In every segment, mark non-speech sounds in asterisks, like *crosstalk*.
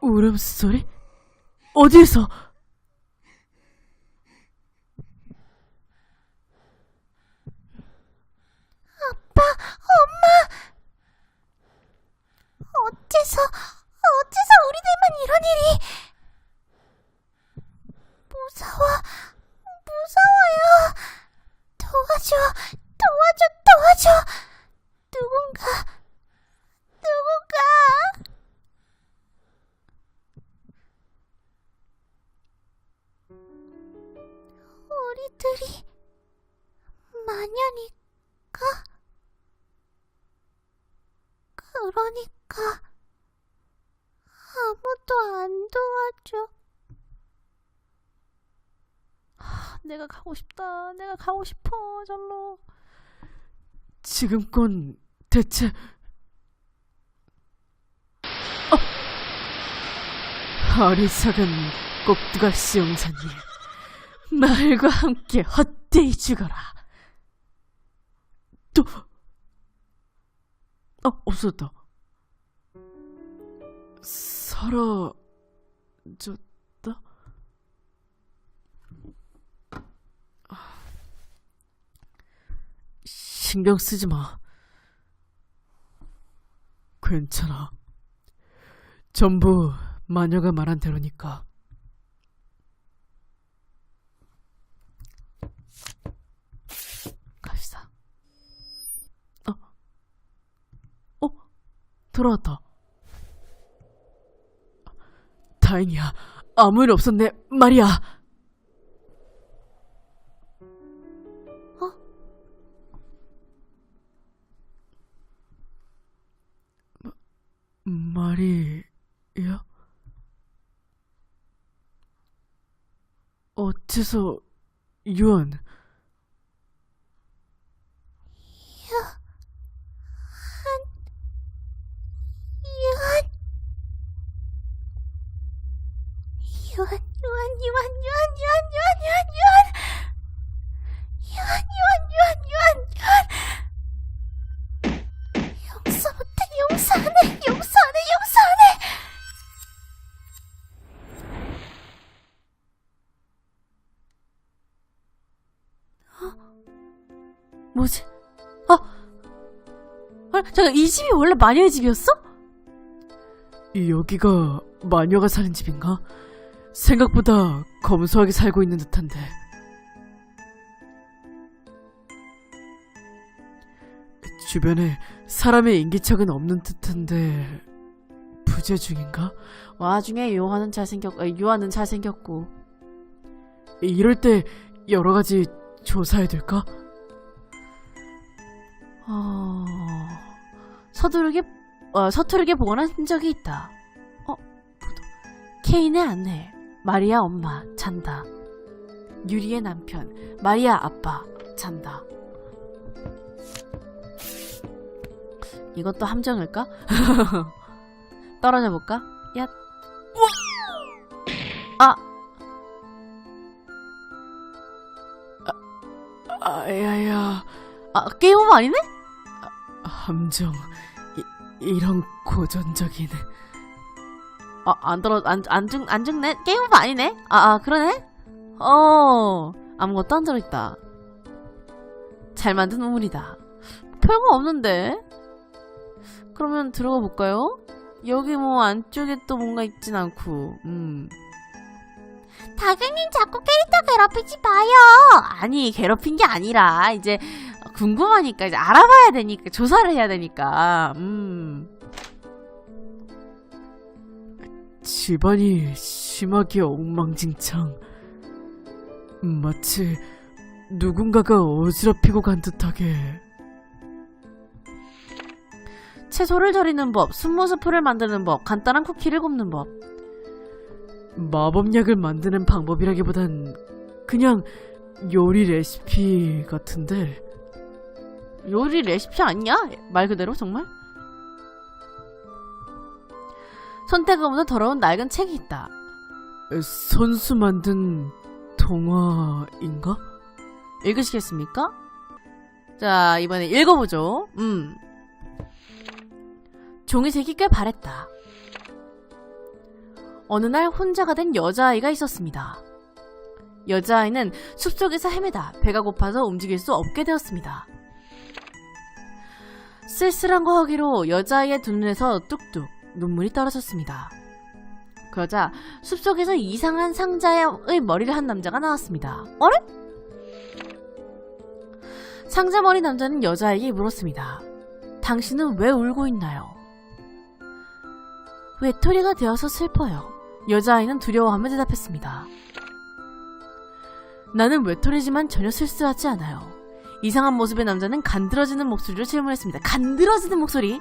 울음소리? 어디에서? 아빠, 엄마! 어째서, 어째서 우리들만 이런 일이? 무서워, 무서워요. 도와줘, 도와줘, 도와줘. 우리들이 마녀니까? 그러니까 아무도 안 도와줘. 내가 가고 싶다. 내가 가고 싶어. 절로. 지금껏 대체 어! 어리석은 꼭두각시 용사님 *laughs* 말과 함께 헛되이 죽어라 또 어, 없어졌다 사라졌다? 신경 쓰지 마. 괜찮아. 전부 마녀가 말한 대로니까. 갑시다. 어? 어? 돌아왔다. 다행이야. 아무 일 없었네. 말이야. 말이야? 어째서 유언? 유한, 유한, 유한, 유한, 유한, 유한, 유한, 유한, 유한, 유한, 유한, 유한, 유한. 용서 못해, 용서하네, 용서하네, 용서하네. 뭐지? 아! 아, 잠깐, 이 집이 원래 마녀의 집이었어? 여기가 마녀가 사는 집인가? 생각보다 검소하게 살고 있는 듯한데. 주변에 사람의 인기척은 없는 듯한데 부재 중인가? 와중에 요한은 잘생겼, 아, 유한은 잘생겼고 이럴 때 여러 가지 조사해야 될까? 어... 서두르게 어, 서투르게 보관한 흔적이 있다. 어, 포도. 케인의 아내, 마리아 엄마 잔다. 유리의 남편, 마리아 아빠 잔다. 이것도 함정일까? *laughs* 떨어져 볼까? 야. 아. 아, 아야야. 아, 게임 오버 아니네? 아, 함정. 이, 이런 고전적인. 아, 안 떨어, 안, 안 죽, 안 죽네? 게임 오버 아니네? 아, 아, 그러네? 어, 아무것도 안 들어있다. 잘 만든 우물이다. 별거 없는데? 그러면 들어가 볼까요? 여기 뭐 안쪽에 또 뭔가 있진 않고, 음. 다경님 자꾸 캐릭터 괴롭히지 마요. 아니, 괴롭힌 게 아니라, 이제, 궁금하니까, 이제 알아봐야 되니까, 조사를 해야 되니까, 음. 집안이 심하게 엉망진창. 마치, 누군가가 어지럽히고 간 듯하게. 채소를 절이는 법, 순무스프를 만드는 법, 간단한 쿠키를 굽는 법. 마법약을 만드는 방법이라기보단 그냥 요리 레시피 같은데 요리 레시피 아니야? 말 그대로 정말? 손때가보다 더러운 낡은 책이 있다 선수 만든 동화인가? 읽으시겠습니까? 자 이번에 읽어보죠 음 종이색이 꽤 바랬다 어느 날 혼자가 된 여자아이가 있었습니다. 여자아이는 숲속에서 헤매다 배가 고파서 움직일 수 없게 되었습니다. 쓸쓸한 거 하기로 여자아이의 두 눈에서 뚝뚝 눈물이 떨어졌습니다. 그러자 숲속에서 이상한 상자의 머리를 한 남자가 나왔습니다. 어래? 상자 머리 남자는 여자에게 물었습니다. 당신은 왜 울고 있나요? 외톨이가 되어서 슬퍼요. 여자아이는 두려워하며 대답했습니다. 나는 외톨이지만 전혀 쓸쓸하지 않아요. 이상한 모습의 남자는 간드러지는 목소리로 질문했습니다. 간드러지는 목소리?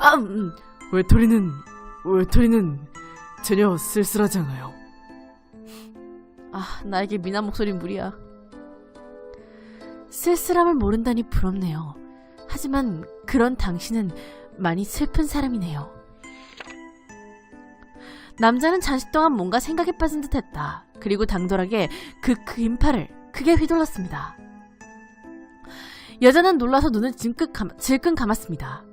아, 음, 외톨이는, 외톨이는 전혀 쓸쓸하지 않아요. 아, 나에게 미나 목소리 무리야. 쓸쓸함을 모른다니 부럽네요. 하지만 그런 당신은 많이 슬픈 사람이네요. 남자는 잠시 동안 뭔가 생각에 빠진 듯 했다. 그리고 당돌하게 그 긴 팔을 크게 휘둘렀습니다. 여자는 놀라서 눈을 질끈, 감, 질끈 감았습니다.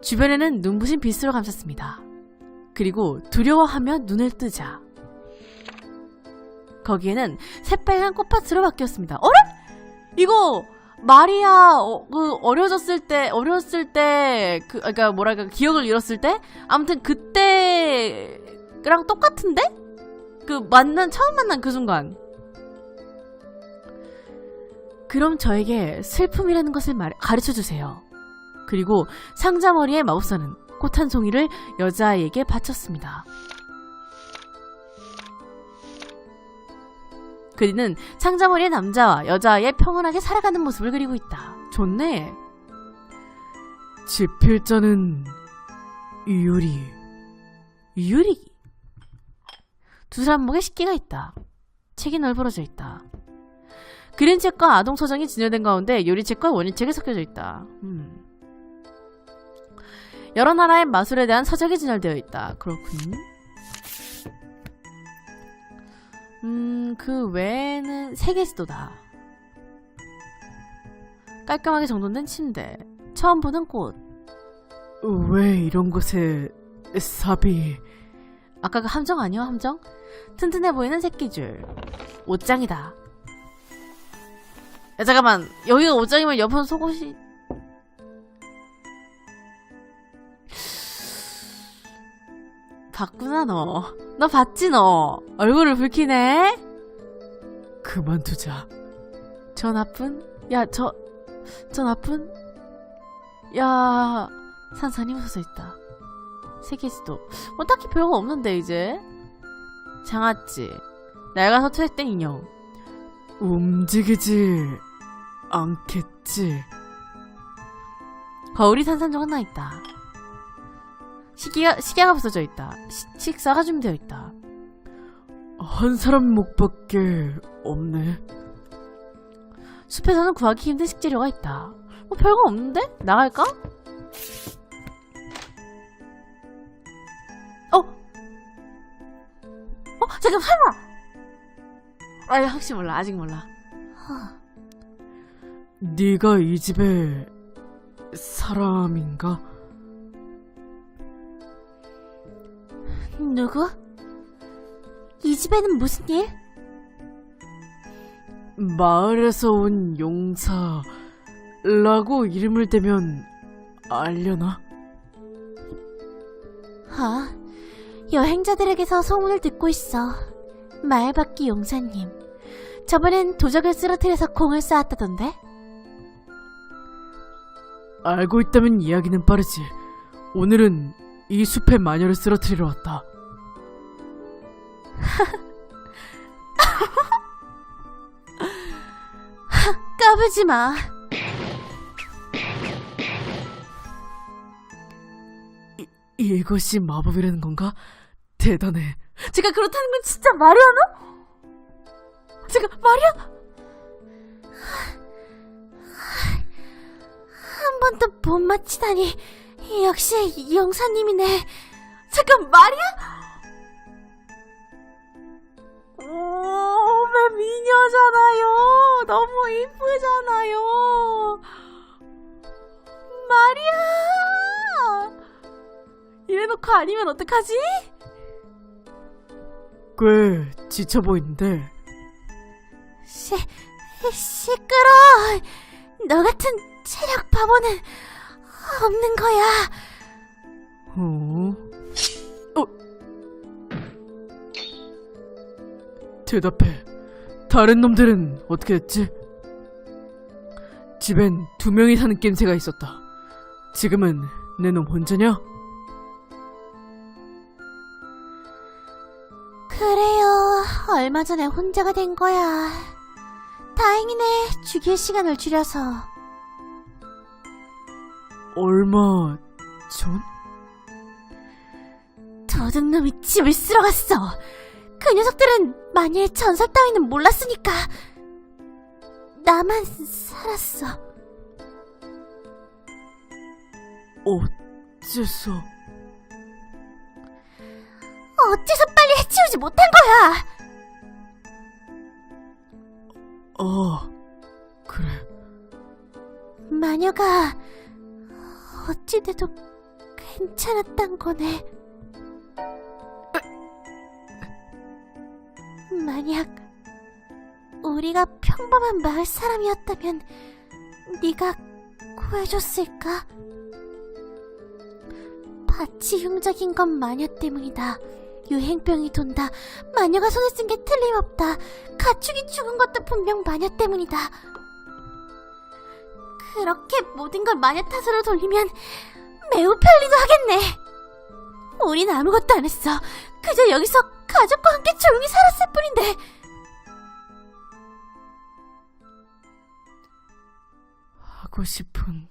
주변에는 눈부신 빛으로 감쌌습니다. 그리고 두려워하며 눈을 뜨자 거기에는 새빨간 꽃밭으로 바뀌었습니다. 어래? 이거 마리아 어, 그 어려졌을 때 어렸을 때그 그러니까 뭐랄까 기억을 잃었을 때 아무튼 그때랑 똑같은데 그 만난 처음 만난 그 순간 그럼 저에게 슬픔이라는 것을 말, 가르쳐 주세요. 그리고 상자머리의 마법사는 꽃 한 송이를 여자아이에게 바쳤습니다. 그리는 상자머리의 남자와 여자아이의 평온하게 살아가는 모습을 그리고 있다. 좋네. 지필자는 유리. 유리. 두 사람 목에 식기가 있다. 책이 널브러져 있다. 그림책과 아동 서정이 진열된 가운데 요리책과 원인책이 섞여져 있다. 음. 여러 나라의 마술에 대한 서적이 진열되어 있다. 그렇군. 음, 그 외에는 세계 지도다. 깔끔하게 정돈된 침대. 처음 보는 꽃. 왜 이런 곳에 삽이... 아까 그 함정 아니야, 함정? 튼튼해 보이는 새끼줄. 옷장이다. 야, 잠깐만. 여기가 옷장이면 옆은 속옷이... 봤구나, 너. 너 봤지, 너. 얼굴을 붉히네? 그만두자. 저 나쁜? 야, 저, 저 나쁜? 야, 산산이 웃어져 있다. 세계지도. 뭐 딱히 별거 없는데, 이제. 장아찌. 낡아서 퇴색된 인형. 움직이지 않겠지. 거울이 산산조각 나 있다. 시계가, 시계가 부서져 있다. 시- 식사가 준비되어 있다. 한 사람 목밖에 없네. 숲에서는 구하기 힘든 식재료가 있다. 뭐 별거 없는데? 나갈까? 어? 어? 잠깐 설마! 아, 혹시 몰라. 아직 몰라. 네가 이 집의 사람인가? 누구? 이 집에는 무슨 일? 마을에서 온 용사라고 이름을 대면 알려나? 아, 여행자들에게서 소문을 듣고 있어. 마을바퀴 용사님. 저번엔 도적을 쓰러뜨려서 공을 쌓았다던데? 알고 있다면 이야기는 빠르지. 오늘은 이 숲의 마녀를 쓰러뜨리러 왔다. *laughs* 까불지 마. 이것이 마법이라는 건가? 대단해. 제가 그렇다는 건 진짜 마리아나? 제가 마리아? 한 번도 못 맞히다니. 역시 용사님이네. 잠깐 마리아? 오메 미녀잖아요. 너무 이쁘잖아요. 마리아. 이래놓고 아니면 어떡하지? 꽤 지쳐 보이는데. 시, 시끄러. 너 같은 체력 바보는 없는 거야. 어? 어? 대답해. 다른 놈들은 어떻게 됐지? 집엔 두 명이 사는 낌새가 있었다. 지금은 내 놈 혼자냐? 그래요. 얼마 전에 혼자가 된 거야. 다행이네. 죽일 시간을 줄여서. 얼마 전? 도둑놈이 집을 쓸어 갔어. 그 녀석들은 만일 전설 따위는 몰랐으니까. 나만 살았어. 어째서? 어째서 빨리 해치우지 못한 거야? 아, 그래. 마녀가 어 찌돼도 괜찮았단 거네. 만약 우리가 평범한 마을 사람이었다면 네가 구해줬을까? 밭이 흉작인 건 마녀 때문이다. 유행병이 돈다. 마녀가 손에 쓴게 틀림없다. 가축이 죽은 것도 분명 마녀 때문이다. 그렇게 모든 걸 마녀 탓으로 돌리면 매우 편리도 하겠네. 우린 아무것도 안 했어. 그저 여기서 가족과 함께 조용히 살았을 뿐인데. 하고 싶은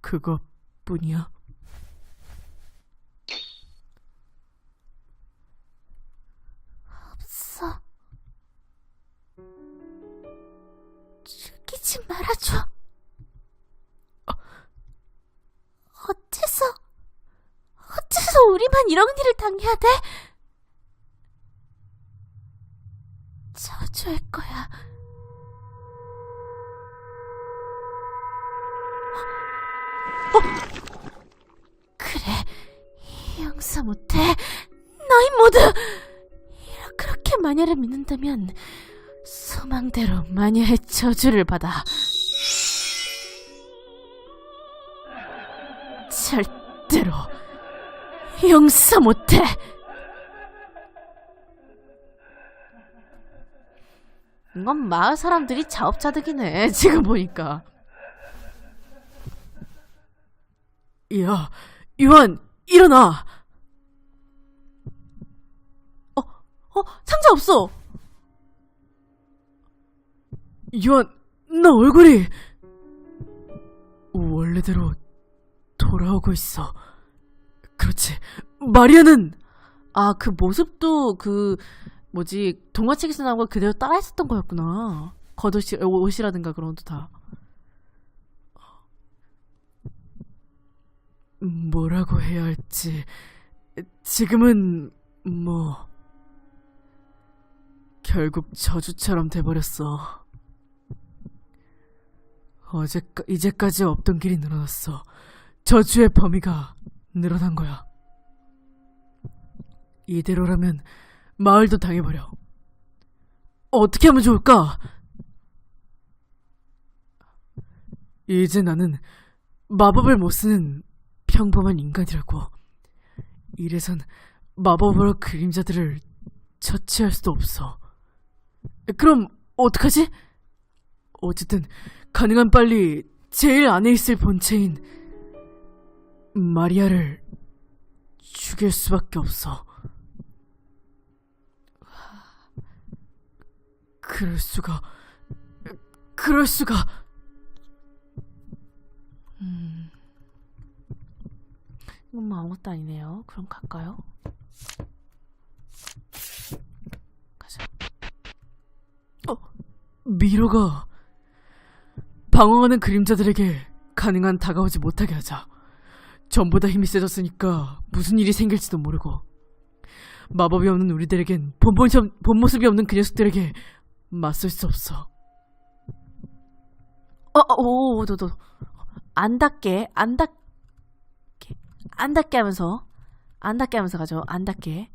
그것뿐이야. 우리만 이런 일을 당해야 돼? 저주할 거야. 어? 그래, 용서 못해. 너희 모두 그렇게 마녀를 믿는다면 소망대로 마녀의 저주를 받아. 절대로 용서 못해. 이건 마을 사람들이 자업자득이네. 지금 보니까. 야, 요한, 일어나! 어, 어, 상자 없어! 요한, 나 얼굴이! 원래대로 돌아오고 있어. 그렇지. 마리아는! 아, 그 모습도 그, 뭐지, 동화책에서 나온 걸 그대로 따라 했었던 거였구나. 겉옷이, 옷이라든가 그런 것도 다. 뭐라고 해야 할지. 지금은, 뭐, 결국 저주처럼 돼버렸어. 어제, 이제까지 없던 길이 늘어났어. 저주의 범위가 늘어난 거야. 이대로라면 마을도 당해버려. 어떻게 하면 좋을까? 이제 나는 마법을 못 쓰는 평범한 인간이라고. 이래선 마법으로 그림자들을 처치할 수도 없어. 그럼 어떡하지? 어쨌든 가능한 빨리 제일 안에 있을 본체인 마리아를 죽일 수밖에 없어. 그럴 수가, 그럴 수가. 음, 이건 뭐 아무것도 아니네요. 그럼 갈까요? 가자. 어, 미로가 방황하는 그림자들에게 가능한 다가오지 못하게 하자. 전보다 힘이 세졌으니까 무슨 일이 생길지도 모르고 마법이 없는 우리들에겐 본본, 본 모습이 없는 그 녀석들에게 맞설 수 없어. 어, 어, 오, 너, 너. 안 닿게, 안 닿게, 안 닿게 하면서, 안 닿게 하면서 가죠. 안 닿게.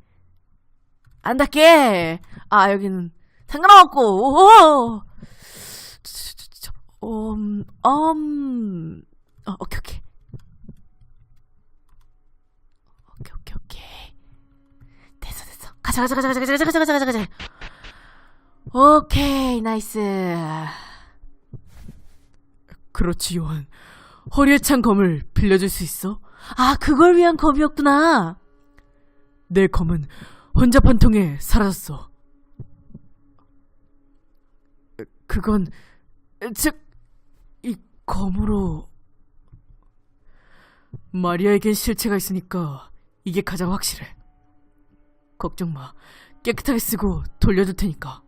안 닿게. 아, 여기는 상관없고, 오! 음, 음, 어, 오케이. 오케이, 오케이, 오케이. 됐어, 됐어. 가자, 가자, 가자, 가자, 가자, 가자, 가자, 가자, 가자. 오케이, 나이스. 그렇지, 요한. 허리에 찬 검을 빌려줄 수 있어? 아, 그걸 위한 검이었구나. 내 검은 혼잡한 통에 사라졌어. 그건, 즉, 이 검으로. 마리아에겐 실체가 있으니까 이게 가장 확실해. 걱정 마. 깨끗하게 쓰고 돌려줄 테니까.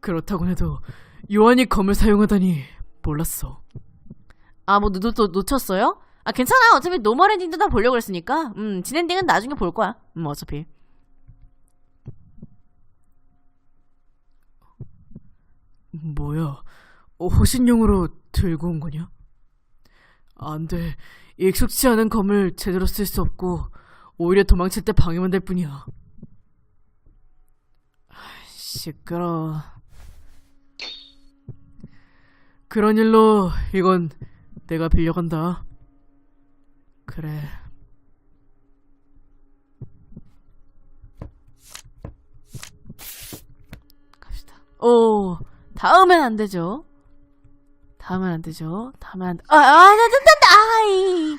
그렇다고 해도 요한이 검을 사용하다니 몰랐어. 아, 뭐, 또, 또 놓쳤어요? 아, 괜찮아요. 어차피 노멀 엔딩도 다 보려고 했으니까. 음, 진엔딩은 나중에 볼 거야. 음, 어차피. 뭐야, 어, 호신용으로 들고 온 거냐? 안 돼. 익숙치 않은 검을 제대로 쓸 수 없고, 오히려 도망칠 때 방해만 될 뿐이야. 아, 시끄러워. 그런 일로 이건 내가 빌려간다. 그래. 갑시다. 오, 다음엔 안 되죠. 다음엔 안 되죠. 다음엔 안 돼. 아, 아, 나, 나, 아이.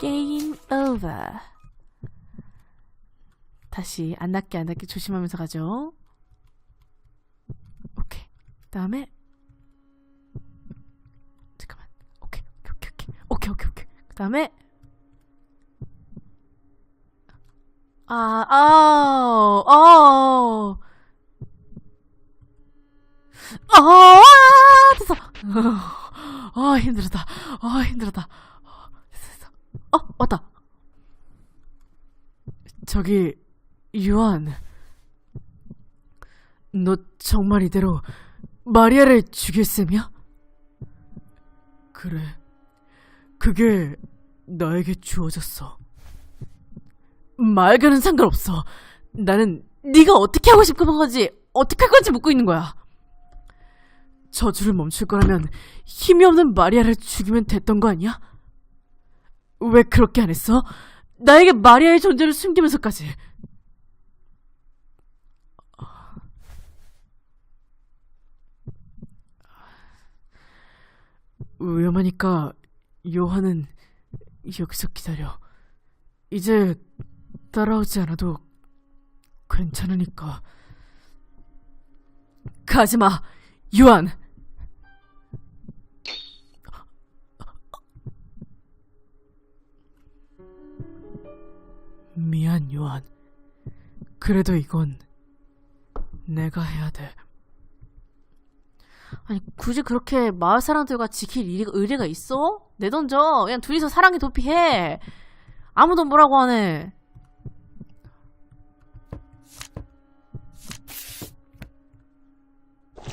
게임 오버. 다시 안 닿게 안 닿게 조심하면서 가죠. 오케이. 그다음에 잠깐만. 오케이. 오케이 오케이 오케이 오케이 오케이. 그다음에 아, 아, 아, 아, 됐어. *laughs* 아, 힘들었다. 아, 힘들었다. 어, 왔다. 저기, 유한. 너 정말 이대로 마리아를 셈이야? 그래. 그게 나에게 주어졌어. 말과는 상관없어. 나는 네가 어떻게 하고 싶은 건지 어떻게 할 건지 묻고 있는 거야. 저주를 멈출 거라면 힘이 없는 마리아를 죽이면 됐던 거 아니야? 왜 그렇게 안 했어? 나에게 마리아의 존재를 숨기면서까지. 위험하니까 요한은 여기서 기다려. 이제 따라오지 않아도 괜찮으니까. 가지마, 요한! 미안, 요한. 그래도 이건 내가 해야 돼. 아니, 굳이 그렇게 마을 사람들과 지킬 의리가, 의리가 있어? 내던져. 그냥 둘이서 사랑에 도피해. 아무도 뭐라고 안 해.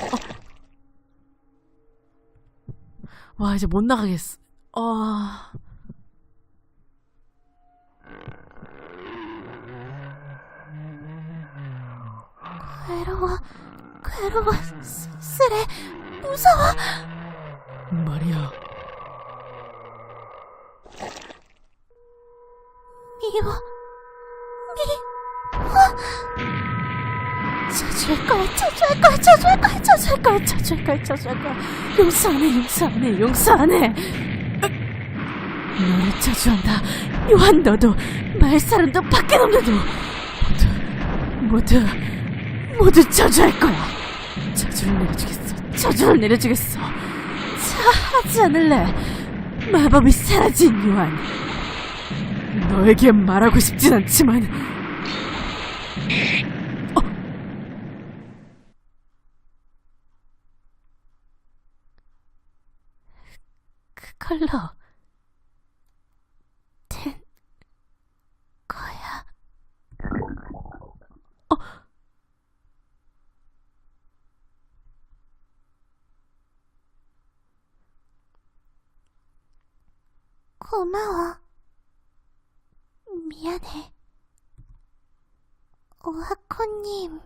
어. 와, 이제 못 나가겠어. 아. 괴로워, 쓰- 쓰레, 무서워. 마리아. 미워, 미워. 저주할 거야, 저주할 거야, 저주할 거야, 저주할 거야, 저주할 거야, 저주할 거야. 용서 안 해, 용서 안 해, 용서 안 해. 너를 저주한다. 요한 너도, 마을 사람도, 밖에 놈들도. 모두, 모두, 모두 저주할 거야. 저주를 내려주겠어. 저주를 내려주겠어. 자, 하지 않을래. 마법이 사라진 요한. 너에게 말하고 싶진 않지만, 그걸로 된 거야. 고마워. 미안해. 오하코님.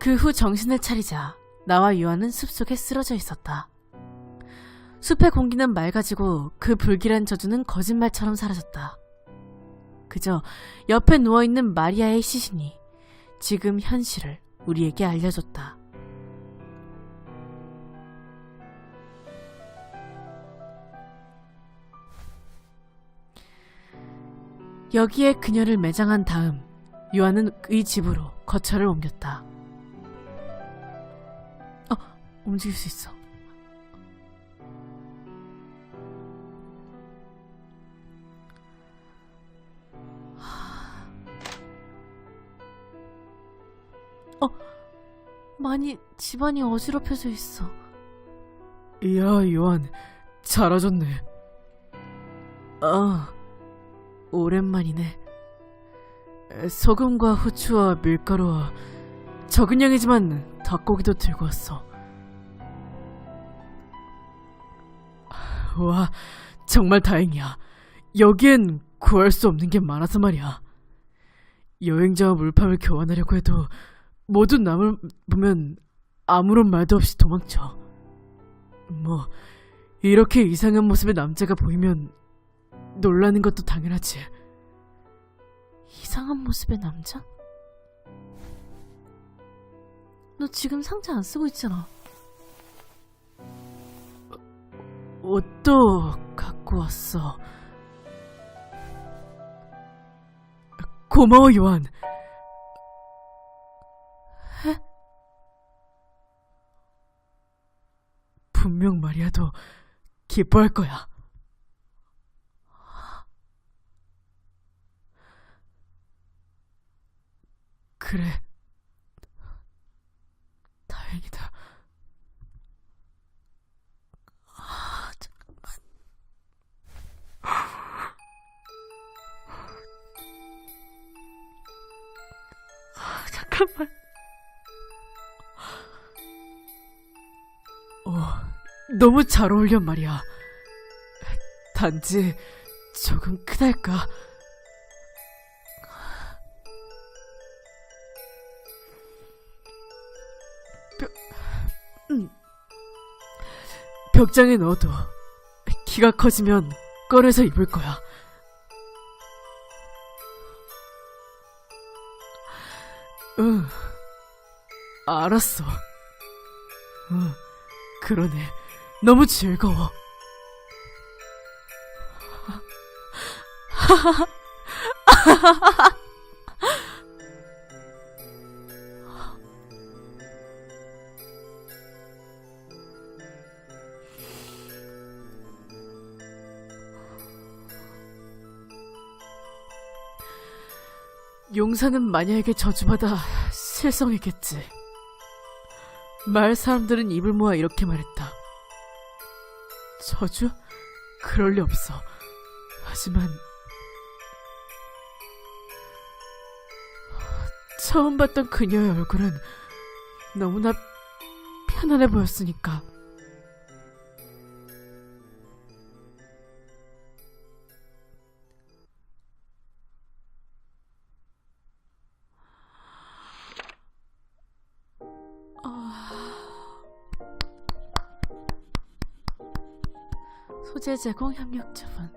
그 후 정신을 차리자 나와 유아는 숲속에 쓰러져 있었다. 숲의 공기는 맑아지고 그 불길한 저주는 거짓말처럼 사라졌다. 그저 옆에 누워있는 마리아의 시신이 지금 현실을 우리에게 알려줬다. 여기에 그녀를 매장한 다음 유아는 의 집으로 거처를 옮겼다. 어, 움직일 수 있어. 어, 많이 집안이 어지럽혀져 있어. 이야, 요한, 잘하셨네. 아, 오랜만이네. 에, 소금과 후추와 밀가루와 적은 양이지만 닭고기도 들고 왔어. 와, 정말 다행이야. 여기엔 구할 수 없는 게 많아서 말이야. 여행자와 물품을 교환하려고 해도 모두 남을 보면 아무런 말도 없이 도망쳐. 뭐, 이렇게 이상한 모습의 남자가 보이면 놀라는 것도 당연하지. 이상한 모습의 남자? 너 지금 상자 안 쓰고 있잖아. 어, 옷도 갖고 왔어. 고마워, 요한. 해? 분명 마리아도 기뻐할 거야. 그래. 다행이다. 아, 잠깐만. 아, 잠깐만. 어, 너무 잘 어울려 말이야. 단지 조금 크달까? 음. 벽장에 넣어둬. 키가 커지면 꺼내서 입을 거야. 응. 알았어. 응. 그러네. 너무 즐거워. *laughs* 용사는 마녀에게 저주받아 실성했겠지. 마을 사람들은 입을 모아 이렇게 말했다. 저주? 그럴 리 없어. 하지만 처음 봤던 그녀의 얼굴은 너무나 편안해 보였으니까. 소재 제공 협력 주문.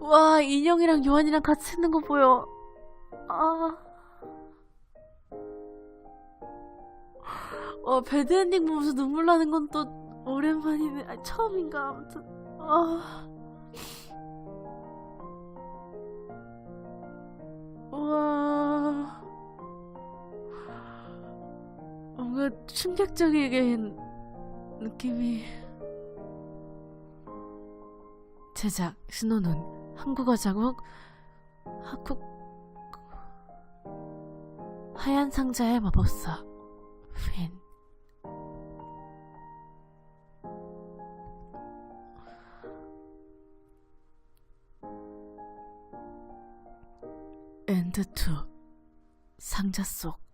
와 인형이랑 요한이랑 같이 있는 거 보여. 아. 어 배드엔딩 보면서 눈물 나는 건 또 오랜만이네. 아니, 처음인가 아무튼. 아. 와. 뭔가 충격적이게 느낌이. 제작 신호는 한국어 자국 한국 하얀 상자의 마법사 핀 엔드 2 상자 속